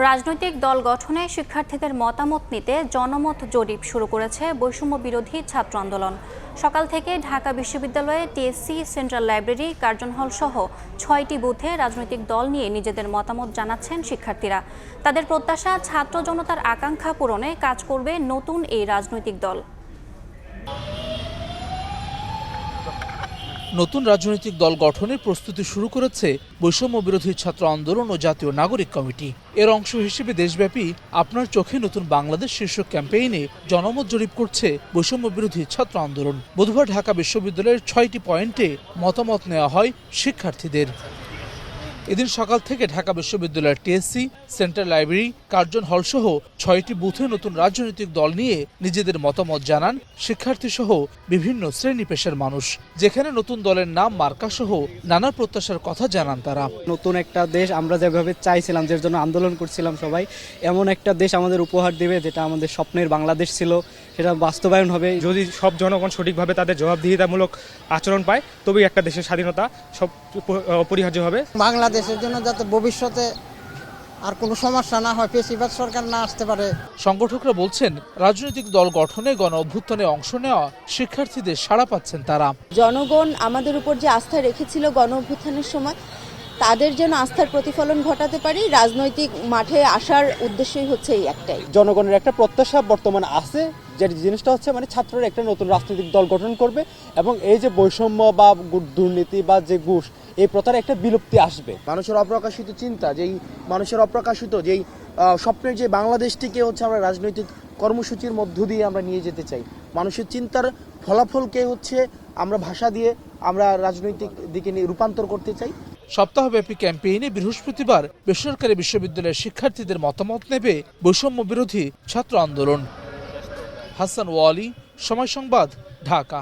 রাজনৈতিক দল গঠনে শিক্ষার্থীদের মতামত নিতে জনমত জরিপ শুরু করেছে বৈষম্য বিরোধী ছাত্র আন্দোলন। সকাল থেকে ঢাকা বিশ্ববিদ্যালয়ে টিএসসি সেন্ট্রাল লাইব্রেরি, কার্জন হল সহ ছয়টি বুথে রাজনৈতিক দল নিয়ে নিজেদের মতামত জানাচ্ছেন শিক্ষার্থীরা। তাদের প্রত্যাশা ছাত্র জনতার আকাঙ্ক্ষা পূরণে কাজ করবে নতুন এই রাজনৈতিক দল। নতুন রাজনৈতিক দল গঠনের প্রস্তুতি শুরু করেছে বৈষম্য বিরোধী ছাত্র আন্দোলন ও জাতীয় নাগরিক কমিটি। এর অংশ হিসেবে দেশব্যাপী আপনার চোখে নতুন বাংলাদেশ শীর্ষক ক্যাম্পেইনে জনমত জরিপ করছে বৈষম্য বিরোধী ছাত্র আন্দোলন। বুধবার ঢাকা বিশ্ববিদ্যালয়ের ছয়টি পয়েন্টে মতামত নেওয়া হয় শিক্ষার্থীদের। এদিন সকাল থেকে ঢাকা বিশ্ববিদ্যালয়ের টিএসসি সেন্ট্রাল লাইব্রেরি কার্জন হল সহ ছয়টি বুথে নতুন রাজনৈতিক দল নিয়ে নিজেদের মতামত জানান শিক্ষার্থী সহ বিভিন্ন শ্রেণি পেশার মানুষ যেখানে নতুন দলের নাম মার্কা সহ নানা প্রত্যাশার কথা জানান তারা। নতুন একটা দেশ আমরা যেভাবে চাইছিলাম যে জন্য আন্দোলন করছিলাম সবাই এমন একটা দেশ আমাদের উপহার দেবে যেটা আমাদের স্বপ্নের বাংলাদেশ ছিল সেটা বাস্তবায়ন হবে। যদি সব জনগণ সঠিকভাবে তাদের জবাবদিহিতামূলক আচরণ পায় তবেই একটা দেশের স্বাধীনতা সব অপ- অপরিহার্য হবে। বাংলাদেশের জন্য যাতে ভবিষ্যতে আর কোনো সমস্যা না হয় পেশিবাদ সরকার না আসতে পারে। সংগঠকরা বলছেন রাজনৈতিক দল গঠনে গণ অভ্যুত্থানে অংশ নেওয়া শিক্ষার্থীদের সাড়া পাচ্ছেন তারা। জনগণ আমাদের উপর যে আস্থা রেখেছিল গণ অভ্যুত্থানের সময় তাদের যেন আস্থার প্রতিফলন ঘটাতে পারি রাজনৈতিক মাঠে আসার উদ্দেশ্যই হচ্ছে এই একটাই। জনগণের একটা প্রত্যাশা বর্তমানে আছে যে জিনিসটা হচ্ছে মানে ছাত্ররা একটা নতুন রাজনৈতিক দল গঠন করবে এবং এই যে বৈষম্য বা দুর্নীতি বা যে ঘুষ এই প্রথার একটা বিলুপ্তি আসবে। মানুষের অপ্রকাশিত চিন্তা যেই মানুষের অপ্রকাশিত যেই স্বপ্নের যে বাংলাদেশটিকে হচ্ছে আমরা রাজনৈতিক কর্মসূচির মধ্য দিয়ে আমরা নিয়ে যেতে চাই। মানুষের চিন্তার ফলাফলকে হচ্ছে আমরা ভাষা দিয়ে আমরা রাজনৈতিক দিকে নিয়ে রূপান্তর করতে চাই। সপ্তাহব্যাপী ক্যাম্পেইনে বৃহস্পতিবার বেসরকারি বিশ্ববিদ্যালয়ের শিক্ষার্থীদের মতামত নেবে বৈষম্য বিরোধী ছাত্র আন্দোলন। হাসান ওয়ালি, সময় সংবাদ, ঢাকা।